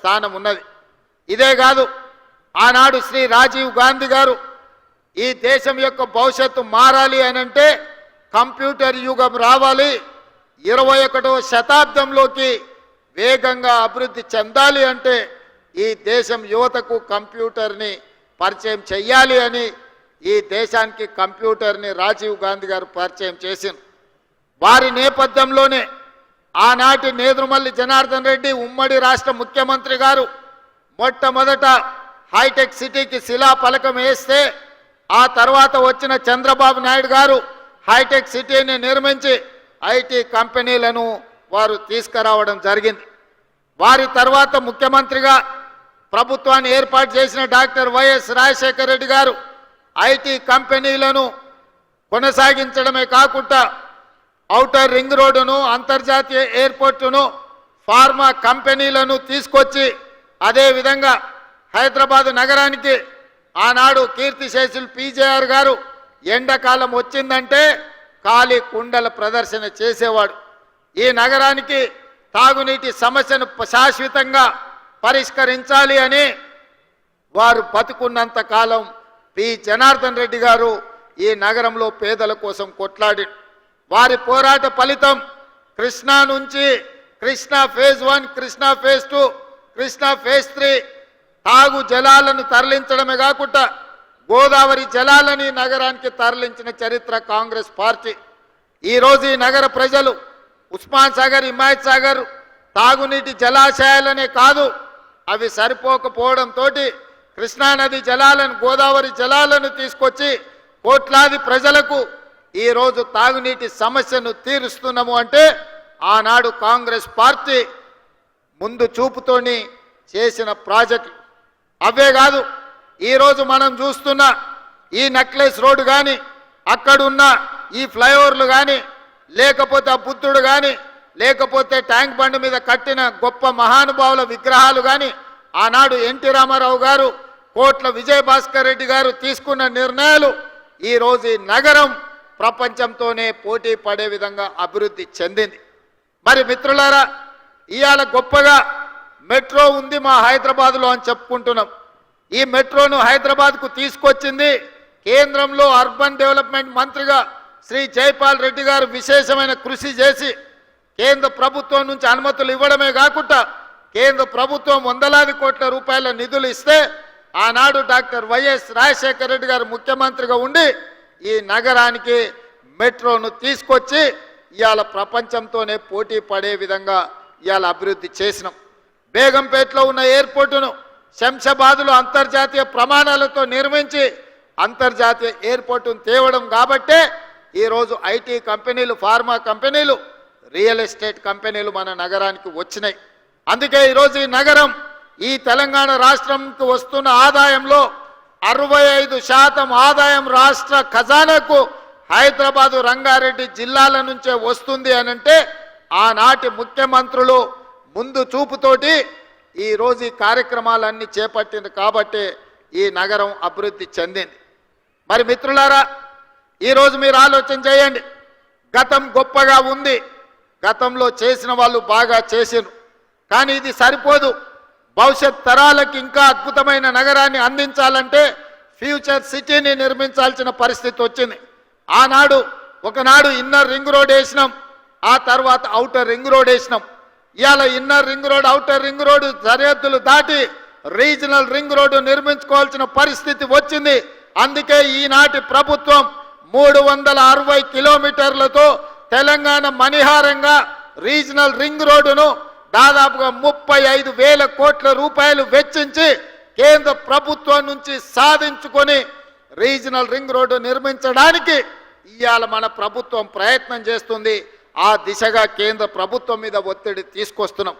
స్థానం ఉన్నది. ఇదే కాదు ఆనాడు శ్రీ రాజీవ్ గాంధీ గారు ఈ దేశం యొక్క భవిష్యత్తు మారాలి అని అంటే కంప్యూటర్ యుగం రావాలి ఇరవై ఒకటవ శతాబ్దంలోకి వేగంగా అభివృద్ధి చెందాలి అంటే ఈ దేశం యువతకు కంప్యూటర్ని పరిచయం చెయ్యాలి అని ఈ దేశానికి కంప్యూటర్ని రాజీవ్ గాంధీ గారు పరిచయం చేసింది వారి నేపథ్యంలోనే ఆనాటి నేదురుమల్లి జనార్దన్ రెడ్డి ఉమ్మడి రాష్ట్ర ముఖ్యమంత్రి గారు మొట్టమొదట హైటెక్ సిటీకి శిలా పలకం వేస్తే ఆ తర్వాత వచ్చిన చంద్రబాబు నాయుడు గారు హైటెక్ సిటీని నిర్మించి ఐటీ కంపెనీలను వారు తీసుకురావడం జరిగింది. వారి తర్వాత ముఖ్యమంత్రిగా ప్రభుత్వాన్ని ఏర్పాటు చేసిన డాక్టర్ వైఎస్ రాజశేఖర రెడ్డి గారు ఐటీ కంపెనీలను కొనసాగించడమే కాకుండా ఔటర్ రింగ్ రోడ్డును అంతర్జాతీయ ఎయిర్పోర్టును ఫార్మా కంపెనీలను తీసుకొచ్చి అదేవిధంగా హైదరాబాద్ నగరానికి ఆనాడు కీర్తిశేషులు పీజేఆర్ గారు ఎండాకాలం వచ్చిందంటే ఖాళీ కుండల ప్రదర్శన చేసేవాడు. ఈ నగరానికి తాగునీటి సమస్యను శాశ్వతంగా పరిష్కరించాలి అని వారు బతుకున్నంత కాలం పి. జనార్దన్ రెడ్డి గారు ఈ నగరంలో పేదల కోసం కొట్లాడి వారి పోరాట ఫలితం కృష్ణా నుంచి Krishna phase one Krishna phase two Krishna phase three తాగు జలాలను తరలించడమే కాకుండా గోదావరి జలాలని నగరానికి తరలించిన చరిత్ర కాంగ్రెస్ పార్టీ. ఈరోజు ఈ నగర ప్రజలు ఉస్మాన్ సాగర్ హిమాయత్ సాగర్ తాగునీటి జలాశయాలనే కాదు అవి సరిపోకపోవడంతో కృష్ణానది జలాలను గోదావరి జలాలను తీసుకొచ్చి కోట్లాది ప్రజలకు ఈరోజు తాగునీటి సమస్యను తీరుస్తున్నాము అంటే ఆనాడు కాంగ్రెస్ పార్టీ ముందు చూపుతోని చేసిన ప్రాజెక్టు. అవే కాదు ఈరోజు మనం చూస్తున్న ఈ నెక్లెస్ రోడ్డు కానీ అక్కడున్న ఈ ఫ్లైఓవర్లు కానీ లేకపోతే ఆ బుద్ధుడు కానీ లేకపోతే ట్యాంక్ బండ్ మీద కట్టిన గొప్ప మహానుభావుల విగ్రహాలు కానీ ఆనాడు ఎన్టీ రామారావు గారు కోట్ల విజయభాస్కర్ రెడ్డి గారు తీసుకున్న నిర్ణయాలు ఈరోజు ఈ నగరం ప్రపంచంతోనే పోటీ పడే విధంగా అభివృద్ధి చెందింది. మరి మిత్రులారా ఇవాళ గొప్పగా మెట్రో ఉంది మా హైదరాబాద్లో అని చెప్పుకుంటున్నాం. ఈ మెట్రోను హైదరాబాద్కు తీసుకొచ్చింది కేంద్రంలో అర్బన్ డెవలప్మెంట్ మంత్రిగా శ్రీ జైపాల్ రెడ్డి గారు విశేషమైన కృషి చేసి కేంద్ర ప్రభుత్వం నుంచి అనుమతులు ఇవ్వడమే కాకుండా కేంద్ర ప్రభుత్వం వందలాది కోట్ల రూపాయల నిధులు ఇస్తే ఆనాడు డాక్టర్ వైఎస్ రాజశేఖర రెడ్డి గారు ముఖ్యమంత్రిగా ఉండి ఈ నగరానికి మెట్రోను తీసుకొచ్చి ఇవాళ ప్రపంచంతోనే పోటీ పడే విధంగా ఇవాళ అభివృద్ధి చేసినాం. బేగంపేటలో ఉన్న ఎయిర్పోర్టును శంషాబాదులో అంతర్జాతీయ ప్రమాణాలతో నిర్మించి అంతర్జాతీయ ఎయిర్పోర్టును తేవడం కాబట్టే ఈరోజు ఐటీ కంపెనీలు ఫార్మా కంపెనీలు రియల్ ఎస్టేట్ కంపెనీలు మన నగరానికి వచ్చినాయి. అందుకే ఈరోజు ఈ నగరం ఈ తెలంగాణ రాష్ట్రంకి వస్తున్న ఆదాయంలో అరవై ఐదు శాతం ఆదాయం రాష్ట్ర ఖజానాకు హైదరాబాదు రంగారెడ్డి జిల్లాల నుంచే వస్తుంది అని అంటే ఆనాటి ముఖ్యమంత్రులు ముందు చూపుతోటి ఈరోజు ఈ కార్యక్రమాలన్నీ చేపట్టింది కాబట్టి ఈ నగరం అభివృద్ధి చెందింది. మరి మిత్రులారా ఈరోజు మీరు ఆలోచన చేయండి. గతం గొప్పగా ఉంది. గతంలో చేసిన వాళ్ళు బాగా చేసిరు కానీ ఇది సరిపోదు. భవిష్యత్ తరాలకు ఇంకా అద్భుతమైన నగరాన్ని అందించాలంటే ఫ్యూచర్ సిటీని నిర్మించాల్సిన పరిస్థితి వచ్చింది. ఆనాడు ఒకనాడు ఇన్నర్ రింగ్ రోడ్ వేసినాం ఆ తర్వాత అవుటర్ రింగ్ రోడ్ వేసినాం. ఇవాళ inner ring road outer ring road సరిహద్దులు దాటి రీజనల్ రింగ్ రోడ్డు నిర్మించుకోవాల్సిన పరిస్థితి వచ్చింది. అందుకే ఈనాటి ప్రభుత్వం మూడు వందల అరవై కిలోమీటర్లతో తెలంగాణ మణిహారంగా రీజనల్ రింగ్ రోడ్డును దాదాపుగా ముప్పై ఐదు వేల కోట్ల రూపాయలు వెచ్చించి కేంద్ర ప్రభుత్వం నుంచి సాధించుకొని రీజనల్ రింగ్ రోడ్డు నిర్మించడానికి ఇవాళ మన ప్రభుత్వం ప్రయత్నం చేస్తుంది. ఆ దిశగా కేంద్ర ప్రభుత్వం మీద ఒత్తిడి తీసుకొస్తున్నాం.